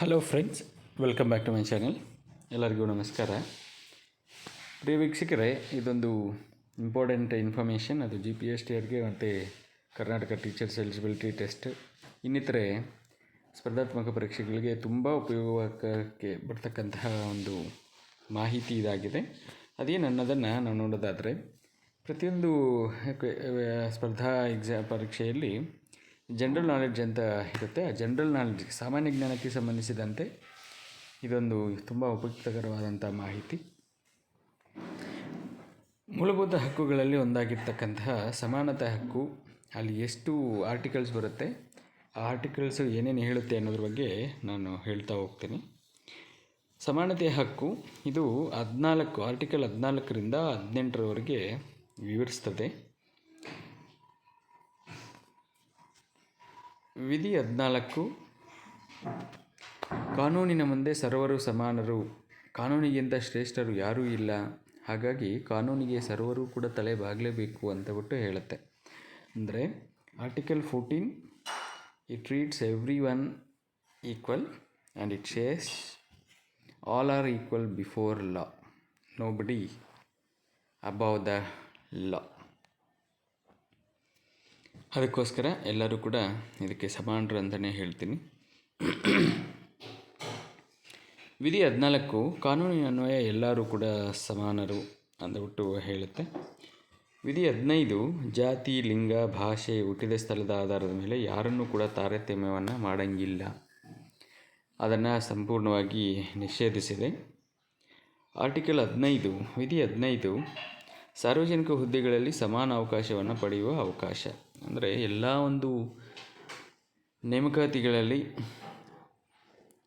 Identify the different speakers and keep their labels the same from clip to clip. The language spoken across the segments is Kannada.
Speaker 1: Hello friends welcome back to my channel ಎಲ್ಲರಿಗೂ ನಮಸ್ಕಾರ. ಪ್ರಿಯ ವೀಕ್ಷಕರೇ, ಇದೊಂದು ಇಂಪಾರ್ಟೆಂಟ್ ಇನ್ಫಾರ್ಮೇಷನ್ ಅದು ಜಿ ಪಿ ಎಸ್ ಟಿ ಆರ್ಗೆ ಮತ್ತು ಕರ್ನಾಟಕ ಟೀಚರ್ಸ್ ಎಲಿಜಿಬಿಲಿಟಿ ಟೆಸ್ಟ್ ಇನ್ನಿತರೆ ಸ್ಪರ್ಧಾತ್ಮಕ ಪರೀಕ್ಷೆಗಳಿಗೆ ತುಂಬ ಉಪಯೋಗಕ್ಕೆ ಬರ್ತಕ್ಕಂತಹ ಒಂದು ಮಾಹಿತಿ ಇದಾಗಿದೆ. ಅದೇನು ಅನ್ನೋದನ್ನು ನಾವು ನೋಡೋದಾದರೆ, ಪ್ರತಿಯೊಂದು ಸ್ಪರ್ಧಾ ಎಕ್ಸಾ ಪರೀಕ್ಷೆಯಲ್ಲಿ ಜನರಲ್ ನಾಲೆಡ್ಜ್ ಅಂತ ಇರುತ್ತೆ. ಆ ಜನರಲ್ ನಾಲೆಡ್ಜ್ ಸಾಮಾನ್ಯ ಜ್ಞಾನಕ್ಕೆ ಸಂಬಂಧಿಸಿದಂತೆ ಇದೊಂದು ತುಂಬ ಉಪಯುಕ್ತಕರವಾದಂಥ ಮಾಹಿತಿ. ಮೂಲಭೂತ ಹಕ್ಕುಗಳಲ್ಲಿ ಒಂದಾಗಿರ್ತಕ್ಕಂತಹ ಸಮಾನತೆ ಹಕ್ಕು, ಅಲ್ಲಿ ಎಷ್ಟು ಆರ್ಟಿಕಲ್ಸ್ ಬರುತ್ತೆ, ಆ ಆರ್ಟಿಕಲ್ಸು ಏನೇನು ಹೇಳುತ್ತೆ ಅನ್ನೋದ್ರ ಬಗ್ಗೆ ನಾನು ಹೇಳ್ತಾ ಹೋಗ್ತೀನಿ. ಸಮಾನತೆಯ ಹಕ್ಕು, ಇದು ಹದಿನಾಲ್ಕು ಆರ್ಟಿಕಲ್ ಹದಿನಾಲ್ಕರಿಂದ ಹದಿನೆಂಟರವರೆಗೆ ವಿವರಿಸ್ತದೆ. ವಿಧಿ ಹದಿನಾಲ್ಕು. ಕಾನೂನಿನ ಮುಂದೆ ಸರ್ವರು ಸಮಾನರು. ಕಾನೂನಿಗಿಂತ ಶ್ರೇಷ್ಠರು ಯಾರೂ ಇಲ್ಲ. ಹಾಗಾಗಿ ಕಾನೂನಿಗೆ ಸರ್ವರು ಕೂಡ ತಲೆ ಬಾಗಲೇಬೇಕು ಅಂತ ಬಿಟ್ಟು ಹೇಳುತ್ತೆ. ಅಂದರೆ article fourteen it treats every one equal and it says all are equal before law nobody above the ಲಾ ಅದಕ್ಕೋಸ್ಕರ ಎಲ್ಲರೂ ಕೂಡ ಇದಕ್ಕೆ ಸಮಾನರು ಅಂತಲೇ ಹೇಳ್ತೀನಿ. ವಿಧಿ ಹದಿನಾಲ್ಕು ಕಾನೂನಿನ ಅನ್ವಯ ಎಲ್ಲರೂ ಕೂಡ ಸಮಾನರು ಅಂದ್ಬಿಟ್ಟು ಹೇಳುತ್ತೆ. ವಿಧಿ ಹದಿನೈದು, ಜಾತಿ, ಲಿಂಗ, ಭಾಷೆ ಹುಟ್ಟಿದ ಸ್ಥಳದ ಆಧಾರದ ಮೇಲೆ ಯಾರನ್ನೂ ಕೂಡ ತಾರತಮ್ಯವನ್ನು ಮಾಡಂಗಿಲ್ಲ. ಅದನ್ನು ಸಂಪೂರ್ಣವಾಗಿ ನಿಷೇಧಿಸಿದೆ. ಆರ್ಟಿಕಲ್ ಹದಿನೈದು, ವಿಧಿ ಹದಿನೈದು, ಸಾರ್ವಜನಿಕ ಹುದ್ದೆಗಳಲ್ಲಿ ಸಮಾನ ಅವಕಾಶವನ್ನು ಪಡೆಯುವ ಅವಕಾಶ. ಅಂದರೆ ಎಲ್ಲ ಒಂದು ನೇಮಕಾತಿಗಳಲ್ಲಿ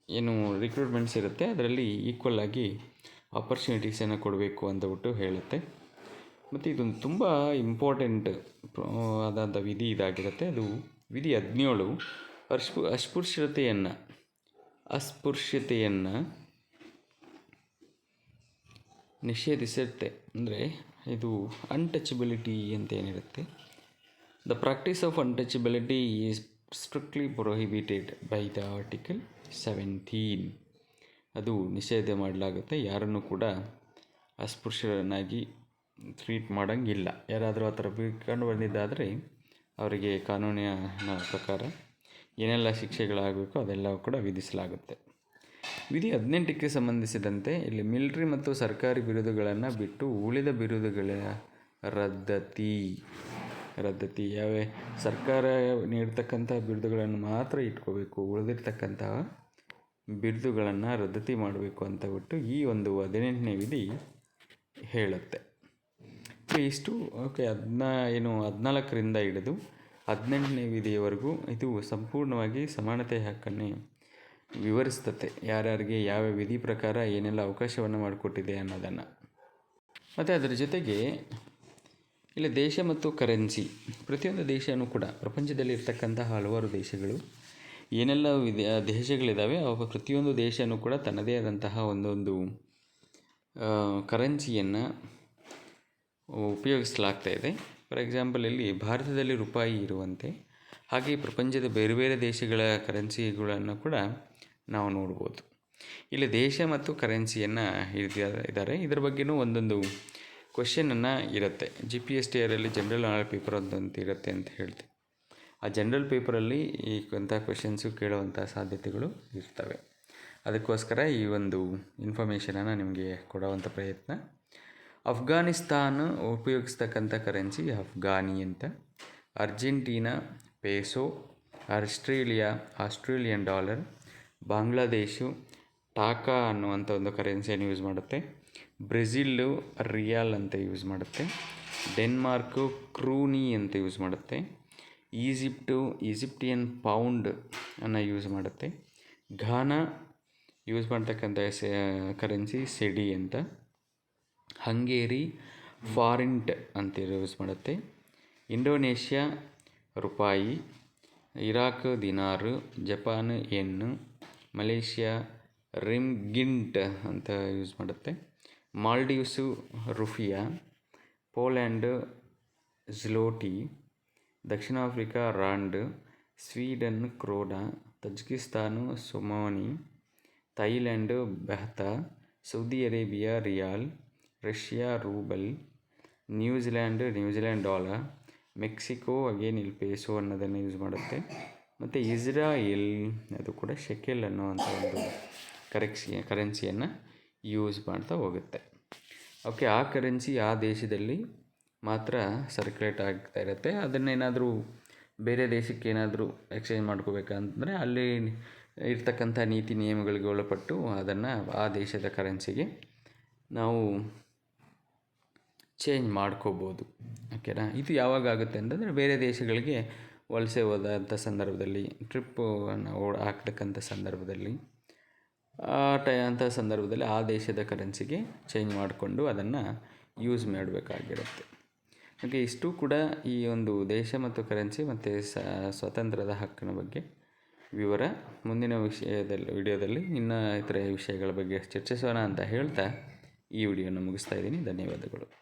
Speaker 1: ಏನು ರಿಕ್ರೂಟ್ಮೆಂಟ್ಸ್ ಇರುತ್ತೆ, ಅದರಲ್ಲಿ ಈಕ್ವಲ್ ಆಗಿ ಆಪರ್ಚುನಿಟೀಸನ್ನು ಕೊಡಬೇಕು ಅಂತಬಿಟ್ಟು ಹೇಳುತ್ತೆ. ಮತ್ತು ಇದೊಂದು ತುಂಬ ಇಂಪಾರ್ಟೆಂಟ್ ಆದಂಥ ವಿಧಿ ಇದಾಗಿರುತ್ತೆ. ಅದು ವಿಧಿ ಹದಿನೇಳು ಅಸ್ಪು ಅಸ್ಪೃಶ್ಯತೆಯನ್ನು ಅಸ್ಪೃಶ್ಯತೆಯನ್ನು ನಿಷೇಧಿಸುತ್ತೆ. ಅಂದರೆ ಇದು ಅನ್ಟಚಬಿಲಿಟಿ ಅಂತ ಏನಿರುತ್ತೆ. The practice of untouchability is strictly prohibited by the article seventeen ಅದು ನಿಷೇಧ ಮಾಡಲಾಗುತ್ತೆ. ಯಾರನ್ನು ಕೂಡ ಅಸ್ಪೃಶ್ಯರನ್ನಾಗಿ ಟ್ರೀಟ್ ಮಾಡೋಂಗಿಲ್ಲ. ಯಾರಾದರೂ ಆ ಥರ ಕಂಡು ಬಂದಿದ್ದಾದರೆ ಅವರಿಗೆ ಕಾನೂನಿನ ಪ್ರಕಾರ ಏನೆಲ್ಲ ಶಿಕ್ಷೆಗಳಾಗಬೇಕು ಅದೆಲ್ಲವೂ ಕೂಡ ವಿಧಿಸಲಾಗುತ್ತೆ. ವಿಧಿ ಹದಿನೆಂಟಕ್ಕೆ ಸಂಬಂಧಿಸಿದಂತೆ ಇಲ್ಲಿ ಮಿಲಿಟ್ರಿ ಮತ್ತು ಸರ್ಕಾರಿ ಬಿರುದುಗಳನ್ನು ಬಿಟ್ಟು ಉಳಿದ ಬಿರುದುಗಳ ರದ್ದತಿ. ರದ್ದತಿ. ಯಾವ? ಸರ್ಕಾರ ನೀಡ್ತಕ್ಕಂಥ ಬಿರುದುಗಳನ್ನು ಮಾತ್ರ ಇಟ್ಕೋಬೇಕು ಉಳಿದಿರ್ತಕ್ಕಂತಹ ಬಿರುದುಗಳನ್ನು ರದ್ದತಿ ಮಾಡಬೇಕು ಅಂತ ಬಿಟ್ಟು ಈ ಒಂದು ಹದಿನೆಂಟನೇ ವಿಧಿ ಹೇಳುತ್ತೆ. ಇಷ್ಟು, ಓಕೆ, ಹದಿನಾ, ಏನು, ಹದಿನಾಲ್ಕರಿಂದ ಹಿಡಿದು ಹದಿನೆಂಟನೇ ವಿಧಿಯವರೆಗೂ ಇದು ಸಂಪೂರ್ಣವಾಗಿ ಸಮಾನತೆ ಹಕ್ಕನ್ನೇ ವಿವರಿಸ್ತತೆ. ಯಾರ್ಯಾರಿಗೆ ಯಾವ ವಿಧಿ ಪ್ರಕಾರ ಏನೆಲ್ಲ ಅವಕಾಶವನ್ನು ಮಾಡಿಕೊಟ್ಟಿದೆ ಅನ್ನೋದನ್ನು. ಮತ್ತು ಅದರ ಜೊತೆಗೆ ಇಲ್ಲಿ ದೇಶ ಮತ್ತು ಕರೆನ್ಸಿ. ಪ್ರತಿಯೊಂದು ದೇಶವೂ ಕೂಡ ಪ್ರಪಂಚದಲ್ಲಿ ಇರ್ತಕ್ಕಂತಹ ಹಲವಾರು ದೇಶಗಳು, ಏನೆಲ್ಲ ದೇಶಗಳಿದ್ದಾವೆ ಅವು ಪ್ರತಿಯೊಂದು ದೇಶವೂ ಕೂಡ ತನ್ನದೇ ಆದಂತಹ ಒಂದೊಂದು ಕರೆನ್ಸಿಯನ್ನು ಉಪಯೋಗಿಸಲಾಗ್ತಾ ಇದೆ. ಫಾರ್ ಎಕ್ಸಾಂಪಲ್ ಇಲ್ಲಿ ಭಾರತದಲ್ಲಿ ರೂಪಾಯಿ ಇರುವಂತೆ, ಹಾಗೆ ಪ್ರಪಂಚದ ಬೇರೆ ಬೇರೆ ದೇಶಗಳ ಕರೆನ್ಸಿಗಳನ್ನು ಕೂಡ ನಾವು ನೋಡ್ಬೋದು. ಇಲ್ಲಿ ದೇಶ ಮತ್ತು ಕರೆನ್ಸಿಯನ್ನು ಇದ್ದಾರೆ. ಇದರ ಬಗ್ಗೆಯೂ ಒಂದೊಂದು ಕ್ವಶನನ್ನು ಇರುತ್ತೆ. ಜಿ ಪಿ ಎಸ್ ಟಿ ಆರಲ್ಲಿ ಜನರಲ್ ನಾಲೆಜ್ ಪೇಪರ್ ಅಂತ ಇರುತ್ತೆ ಅಂತ ಹೇಳ್ತೀವಿ. ಆ ಜನರಲ್ ಪೇಪರಲ್ಲಿ ಈ ಅಂಥ ಕ್ವಶನ್ಸು ಕೇಳುವಂಥ ಸಾಧ್ಯತೆಗಳು ಇರ್ತವೆ. ಅದಕ್ಕೋಸ್ಕರ ಈ ಒಂದು ಇನ್ಫಾರ್ಮೇಷನನ್ನು ನಿಮಗೆ ಕೊಡುವಂಥ ಪ್ರಯತ್ನ. ಅಫ್ಘಾನಿಸ್ತಾನ ಉಪಯೋಗಿಸ್ತಕ್ಕಂಥ ಕರೆನ್ಸಿ ಅಫ್ಘಾನಿ ಅಂತ. Argentina peso, Australia, Australian dollar, Bangladesh, taka ಅನ್ನುವಂಥ ಒಂದು ಕರೆನ್ಸಿಯನ್ನು ಯೂಸ್ ಮಾಡುತ್ತೆ. ಬ್ರೆಜಿಲ್ಲು ರಿಯಾಲ್ ಅಂತ ಯೂಸ್ ಮಾಡುತ್ತೆ. ಡೆನ್ಮಾರ್ಕು ಕ್ರೂನಿ ಅಂತ ಯೂಸ್ ಮಾಡುತ್ತೆ. ಈಜಿಪ್ಟು ಈಜಿಪ್ಟಿಯನ್ ಪೌಂಡ್ ಅನ್ನು ಯೂಸ್ ಮಾಡುತ್ತೆ. ಘಾನ ಯೂಸ್ ಮಾಡ್ತಕ್ಕಂಥ ಕರೆನ್ಸಿ ಸೆಡಿ ಅಂತ. ಹಂಗೇರಿ ಫಾರಿಂಟ್ ಅಂತ ಯೂಸ್ ಮಾಡುತ್ತೆ. ಇಂಡೋನೇಷ್ಯಾ ರೂಪಾಯಿ, Iraq dinar, Japan yen Malaysia ringgit ಅಂತ ಯೂಸ್ ಮಾಡುತ್ತೆ. ಮಾಲ್ಡೀವ್ಸು, ರುಫಿಯಾ, ಪೋಲ್ಯಾಂಡ್ ಝ್ಲೋಟಿ ದಕ್ಷಿಣ Africa rand, Sweden, krona, Tajikistan, somoni, Thailand, ಬೆಹತಾ, Saudi Arabia, riyal, Russia, rouble, New Zealand New Zealand dollar Mexico, again ಇಲ್ಲಿ ಪೇಸೋ ಅನ್ನೋದನ್ನು ಯೂಸ್ ಮಾಡುತ್ತೆ. ಮತ್ತು ಇಸ್ರಾಯೇಲ್, ಅದು ಕೂಡ ಶೆಕೆಲ್ ಅನ್ನೋವಂಥ ಒಂದು ಕರೆಕ್ಸಿ ಕರೆನ್ಸಿಯನ್ನು ಯೂಸ್ ಮಾಡ್ತಾ ಹೋಗುತ್ತೆ. ಓಕೆ ಆ ಕರೆನ್ಸಿ ಆ ದೇಶದಲ್ಲಿ ಮಾತ್ರ ಸರ್ಕ್ಯುಲೇಟ್ ಆಗ್ತಾ ಇರುತ್ತೆ. ಅದನ್ನೇನಾದರೂ ಬೇರೆ ದೇಶಕ್ಕೆ ಏನಾದರೂ ಎಕ್ಸ್ಚೇಂಜ್ ಮಾಡ್ಕೋಬೇಕಂತಂದರೆ ಅಲ್ಲಿ ಇರ್ತಕ್ಕಂಥ ನೀತಿ ನಿಯಮಗಳಿಗೆ ಒಳಪಟ್ಟು ಅದನ್ನು ಆ ದೇಶದ ಕರೆನ್ಸಿಗೆ ನಾವು ಚೇಂಜ್ ಮಾಡ್ಕೋಬೋದು. ಓಕೆನಾ ಇದು ಯಾವಾಗ ಆಗುತ್ತೆ ಅಂತಂದರೆ ಬೇರೆ ದೇಶಗಳಿಗೆ ವಲಸೆ ಹೋದಂಥ ಸಂದರ್ಭದಲ್ಲಿ ಟ್ರಿಪ್ಪನ್ನು ಓಡ್ ಹಾಕ್ತಕ್ಕಂಥ ಸಂದರ್ಭದಲ್ಲಿ. ಟೈ ಅಂಥ ಸಂದರ್ಭದಲ್ಲಿ ಆ ದೇಶದ ಕರೆನ್ಸಿಗೆ ಚೇಂಜ್ ಮಾಡಿಕೊಂಡು ಅದನ್ನು ಯೂಸ್ ಮಾಡಬೇಕಾಗಿರುತ್ತೆ. ಹಾಗೆ ಇಷ್ಟು ಕೂಡ ಈ ಒಂದು ದೇಶ ಮತ್ತು ಕರೆನ್ಸಿ ಮತ್ತು ಸ್ವತಂತ್ರದ ಹಕ್ಕಿನ ಬಗ್ಗೆ ವಿವರ ಮುಂದಿನ ವಿಷಯದಲ್ಲಿ, ವಿಡಿಯೋದಲ್ಲಿ ಇನ್ನೂ ಇತರ ವಿಷಯಗಳ ಬಗ್ಗೆ ಚರ್ಚಿಸೋಣ ಅಂತ ಹೇಳ್ತಾ ಈ ವಿಡಿಯೋನ ಮುಗಿಸ್ತಾ ಇದ್ದೀನಿ. ಧನ್ಯವಾದಗಳು.